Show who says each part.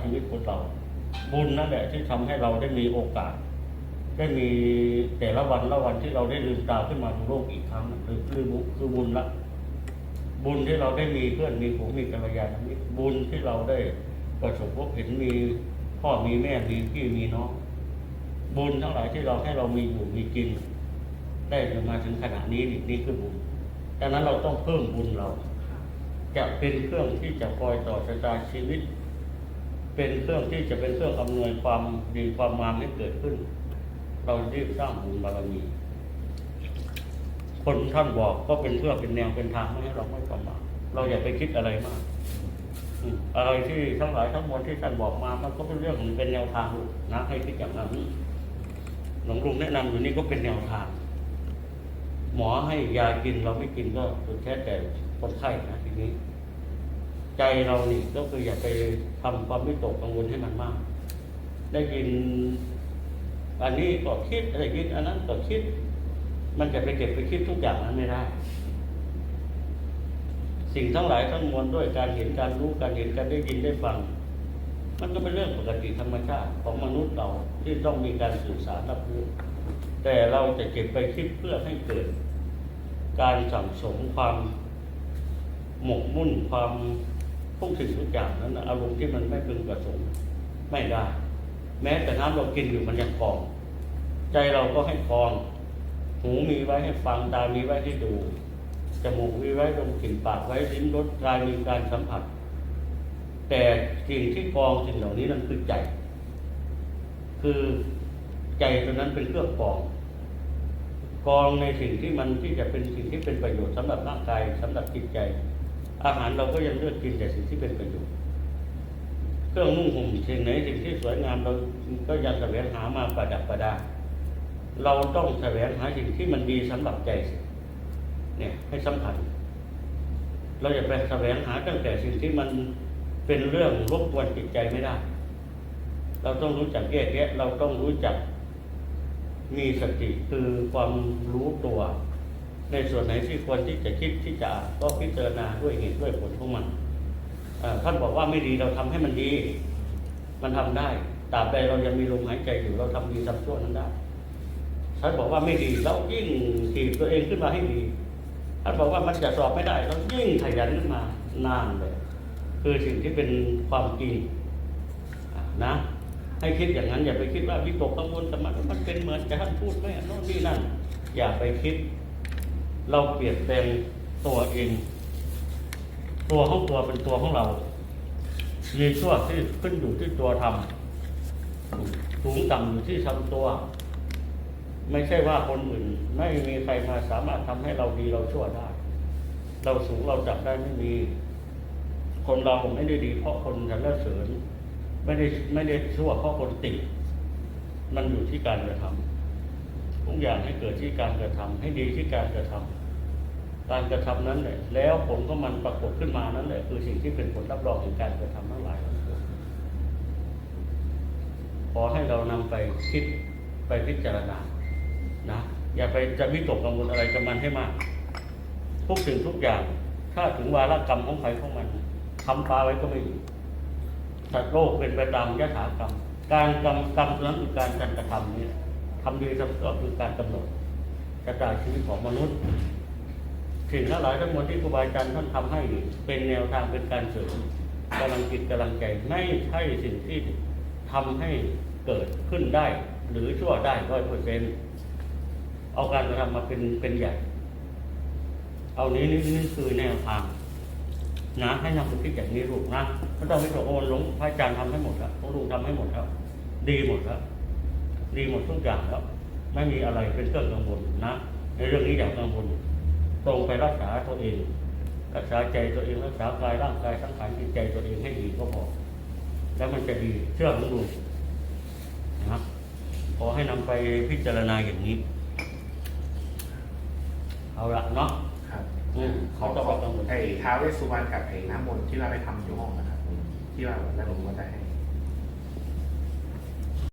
Speaker 1: ชีวิตของเรา บุญนั่นแหละที่ทำให้เราได้มีโอกาส ได้มีแต่ละวันละวันที่เราได้ลืมตาขึ้นมาดูโลกอีกครั้งหนึ่งคือคือบุญคือบุญละ บุญที่เราได้มีเพื่อนมีฝูงมีกัลยาณมิตรบุญที่เราได้ประสบพบเห็นมีพ่อมีแม่มีพี่มีน้องบุญทั้งหลายที่เราให้เรามีอยู่มีกิน ได้มาถึงขณะนี้นี่นี่คือบุญดังนั้นเราต้องเพิ่มบุญเรา จะเป็นเครื่องที่จะคอยต่อชะตาชีวิต เป็นเครื่องที่จะเป็นเครื่องอำนวยความดีความงามให้เกิดขึ้น เรารีบสร้างบุญบารมี คนท่านบอกก็เป็นเพื่อเป็นแนวเป็นทางให้เราไม่ประมาทเราอย่าไปคิดอะไรมากอะไรที่ทั้งหลายทั้งมวลที่ท่านบอกมามันก็เป็นเรื่องของเป็นแนวทางนะให้คิดอย่างนั้นหลวงลุงแนะนำอยู่นี่ก็เป็นแนวทาง หมอให้ยากินเราไม่กินก็สุดแท้แต่คนไข้นะทีนี้ ใจเรานี่ก็คืออย่าไปทำความวิตกกังวลให้มันมาก ได้ยิน อันนี้ก็คิดอะได้ยินอันนั้นก็คิด มันจะไปเก็บไปคิดทุกอย่างนั้นไม่ได้ สิ่งทั้งหลายทั้งมวลด้วยการเห็นการรู้การเห็นการได้ยินได้ฟัง มันก็เป็นเรื่องปกติธรรมชาติของมนุษย์เราที่ต้องมีการสื่อสารรับรู้แต่เราจะเก็บไปคิดเพื่อให้เกิด การสั่งสมความหมกมุ่นความ ทุกสิ่งทุกอย่างนั้นอารมณ์ที่มันไม่พึงประสงค์ไม่ได้ แม้แต่น้ำเรากินอยู่มันยังกอง ใจเราก็ให้กอง หูมีไว้ให้ฟังตามีไว้ให้ดูจมูกมีไว้ดมกลิ่นปากไว้ลิ้มรสกายมีการสัมผัส แต่สิ่งที่กองสิ่งเหล่านี้นั่นคือใจ คือใจตัวนั้นเป็นเครื่องกองกองในสิ่งที่มันที่จะเป็นสิ่งที่เป็นประโยชน์สำหรับร่างกายสำหรับจิตใจ อาหารเราก็ยังเลือกกินแต่สิ่งที่เป็นประโยชน์เครื่องนุ่งห่มสิ่งไหนสิ่งที่สวยงามเราก็ยังแสวงหามาประดับประดา เราต้องแสวงหาสิ่งที่มันดีสำหรับใจเนี่ยให้สำคัญ เราอย่าไปแสวงหาตั้งแต่สิ่งที่มันเป็นเรื่องรบกวนจิตใจไม่ได้ เราต้องรู้จักแยกแยะ เราต้องรู้จักมีสติคือความรู้ตัว ในส่วนไหนที่ควรที่จะคิดที่จะก็พิจารณาด้วยเหตุด้วยผลของมันท่านบอกว่าไม่ดีเราทำให้มันดี มันทำได้ตราบใดเรายังมีลมหายใจอยู่เราทำดีทำชั่วนั้นได้ท่านบอกว่าไม่ดีเรายิ่งถีบตัวเองขึ้นมาให้ดีท่านบอกว่ามันจะสอบไม่ได้เรายิ่งขยันขึ้นมานานเลย คือสิ่งที่เป็นความจริงนะให้คิดอย่างนั้นอย่าไปคิดว่าวิตกกังวลแต่มันมันเป็นเหมือนแต่ท่านพูดไม่โน่นนี่นั่น อย่าไปคิด เราเปลี่ยนแปลงตัวเอง ตัวของตัวเป็นตัวของเรามีชั่วที่ขึ้นอยู่ที่ตัวทำสูงต่ำอยู่ที่ทำตัว ไม่ใช่ว่าคนอื่น ไม่มีใครมาสามารถทำให้เราดีเราชั่วได้ เราสูงเราจับได้ไม่มี คนเราไม่ได้ดีเพราะคนสรรเสริญไม่ได้ไม่ได้ชั่วเพราะคนติมันอยู่ที่การกระทำ ทุกอย่างให้เกิดที่การกระทำให้ดีที่การกระทำการกระทำนั้นแหละแล้วผลของมันปรากฏขึ้นมานั้นแหละคือสิ่งที่เป็นผลรับรองของการกระทำทั้งหลายขอให้เรานำไปคิดไปพิจารณานะอย่าไปจะวิตกกังวลอะไรกับมันให้มากทุกสิ่งทุกอย่างถ้าถึงวาระกรรมของใครของมันทำปลาไว้ก็ไม่อยู่สัตว์โลกเป็นไปตามยถากรรม การกรรมกรรมนั้นคือการกระทำนี่ ทำดีทำก็คือการกำหนดชะตายชีวิตของมนุษย์สิ่งทั้งหลายทั้งมวลที่ครูบาอาจารย์ท่านทำให้เป็นแนวทางเป็นการเสริมกำลังจิตกำลังใจไม่ใช่สิ่งที่ทำให้เกิดขึ้นได้ หรือชั่วได้ร้อยเปอร์เซ็นต์เอาการกระทำมาเป็นเป็นใหญ่ เอานี้นี่นี่คือแนวทางนะให้นำไปคิดอย่างนี้ลูกนะไม่ต้องไปตกโอนหลวงพระอาจารย์ทำให้หมดแล้วหลวงลุงทำให้หมดแล้ว ดีหมดแล้ว ดีหมดทุกอย่างแล้ว ไม่มีอะไรเป็นเครื่องกังวลนะ ในเรื่องนี้อย่างกังวลตรงไปรักษาตัวเอง รักษาใจตัวเองรักษากายร่างกายสังขารจิตใจตัวเองให้ดีก็พอแล้วมันจะดีเชื่อหลวงลุงนะขอให้นำไปพิจารณาอย่างนี้ เอาละเนาะ
Speaker 2: ครับ
Speaker 1: อืม
Speaker 2: ขอ
Speaker 1: เขา
Speaker 2: ข
Speaker 1: ต้
Speaker 2: อ
Speaker 1: องกังวล
Speaker 2: ไอ้ท้าวเวสสุวรรณกับไอ้น้ำมนต์ที่ว่าไปทำอยู่ห้องนะครับผมที่ว่าแล้วผมก็จะให้